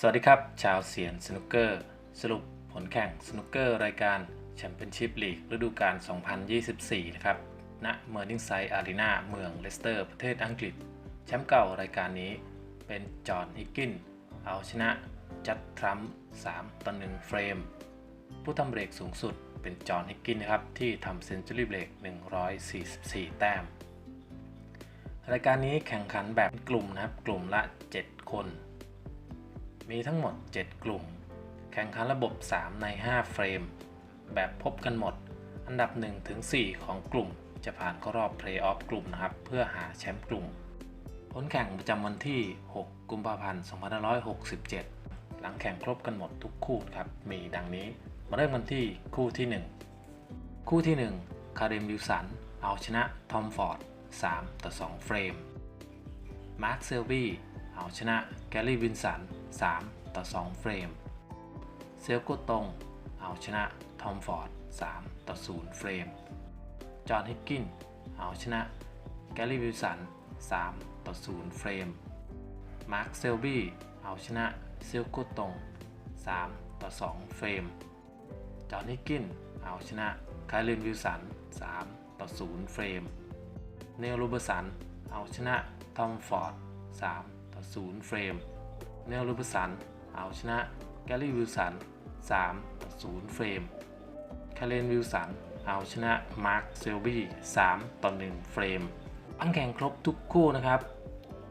สวัสดีครับ ชาวเสียนสนุกเกอร์ สรุปผลแข่งสนุกเกอร์รายการแชมเปี้ยนชิพลีกฤดูกาล 2024 นะครับณเมอร์นิงไซด์อารีนาเมืองเลสเตอร์ ประเทศอังกฤษ แชมป์เก่ารายการนี้เป็นจอห์นฮิกกิน เอาชนะจัดทรัมป์3ต่อ1เฟรม ผู้ทำเบรกสูงสุดเป็นจอห์นฮิกกินนะครับ ที่ทำเซนจูรี่เบรก 144 แต้ม รายการนี้แข่งขันแบบกลุ่มนะครับ กลุ่มละ 7 คน มีทั้งหมด 7 กลุ่ม แข่งขันระบบ 3 ใน 5 เฟรม แบบพบกันหมด อันดับ 1 ถึง 4 ของกลุ่ม จะผ่านเข้ารอบเพลย์ออฟกลุ่มนะครับ เพื่อหาแชมป์กลุ่ม ผลแข่งประจำวันที่ 6 กุมภาพันธ์ 2567 หลังแข่งครบกันหมดทุกคู่ครับ มีดังนี้ มาเริ่มกันที่คู่ที่ 1 คู่ที่ 1 คาริมวิลสัน เอาชนะทอมฟอร์ด 3 ต่อ 2 เฟรม มาร์คเซลบี้ เอาชนะแกลลี่วินสัน 3 ต่อ 2 เฟรม เซลโกตง เอาชนะทอมฟอร์ด 3 ต่อ 0 เฟรม จอห์นฮิกกิน เอาชนะแกลลี่วิลสัน 3 ต่อ 0 เฟรม มาร์คเซลบี้ เอาชนะเซลโกตง 3 ต่อ 2 เฟรม จอห์นฮิกกิน เอาชนะคารินวิลสัน 3 ต่อ 0 เฟรม เนลโรเบอร์สัน เอาชนะทอมฟอร์ด 3 ต่อ 0 เฟรม เนลโรเบอร์สันเอาชนะแกลลี่วิลสัน3ต่อ0เฟรมคาเรนวิลสันเอาชนะมาร์คเซลบี้3ต่อ1เฟรมอังแข่งครบทุกคู่นะครับ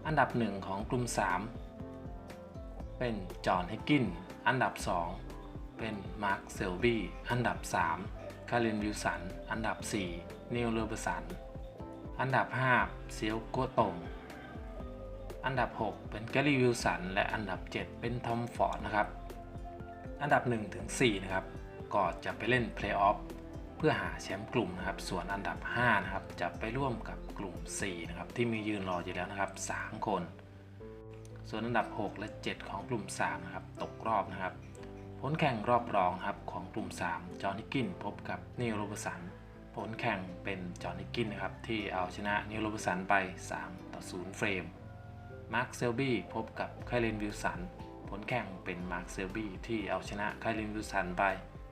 อันดับ 1 ของกลุ่ม 3 เป็นจอห์นฮิกกิน อันดับ 2 เป็นมาร์คเซลบี้ อันดับ 3 คาเรนวิลสัน อันดับ 4 เนลโรเบอร์สัน อันดับ 5 เซียวโกตง อันดับ 6 เป็นแกลลี่วิลสันและอันดับ 7 เป็นทอมฟอร์ดนะครับ อันดับ1ถึง4นะครับก็จะไปเล่นเพลย์ออฟเพื่อหาแชมป์กลุ่มนะครับ ส่วนอันดับ5นะครับจะไปร่วมกับกลุ่ม4นะครับที่มียืนรออยู่แล้วนะครับ 3 คน ส่วนอันดับ 6 และ 7 ของกลุ่ม3นะครับตกรอบนะครับ ผลแข่งรอบรองครับของกลุ่ม 3 จอห์นนิกินพบกับนิโรบสันผลแข่งเป็นจอห์นนิกินนะครับที่เอาชนะนิโรบสันไป 3 ต่อ 0 เฟรม มาร์คเซลบี้พบกับไคลินวิลสัน ผลแข่งเป็นมาร์คเซลบี้ที่เอาชนะไคลินวิลสันไป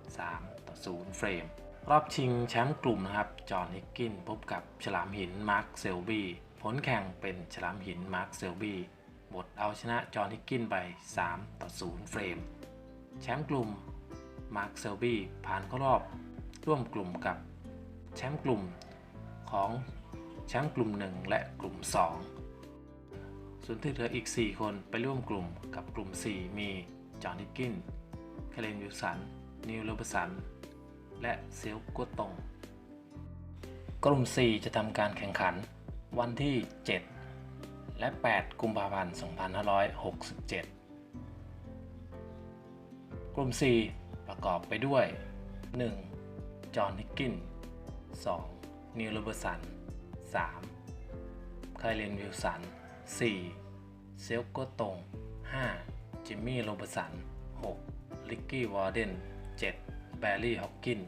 3 ต่อ 0 เฟรม รอบชิงแชมป์กลุ่มนะครับ จอห์นฮิกกินพบกับฉลามหินมาร์คเซลบี้ผลแข่งเป็นฉลามหินมาร์คเซลบี้บทเอาชนะจอห์นฮิกกินไป 3 ต่อ 0 เฟรม แชมป์กลุ่มมาร์คเซลบี้ผ่านเข้ารอบ ร่วมกลุ่มกับแชมป์กลุ่มของแชมป์กลุ่ม 1 และกลุ่ม 2 ส่วนที่เหลืออีก 4 คนไปร่วมกลุ่มกับกลุ่ม 4 มีจอห์นฮิกกินคาเรนวิลสัน นิวโรเบสัน และเซลโกตง กลุ่ม 4 จะทำการแข่งขันวันที่ 7 และ 8 กุมภาพันธ์ 2567 กลุ่ม 4 ประกอบไปด้วย 1. จอห์นฮิกกิน 2. นิวโรเบสัน 3. ไคลเลนวิลสัน 4. เซลโกตง 5. จิมมี่โรเบอร์สัน 6. ลิกกี้วอร์เดน 7. แบร์รี่ฮอกกิน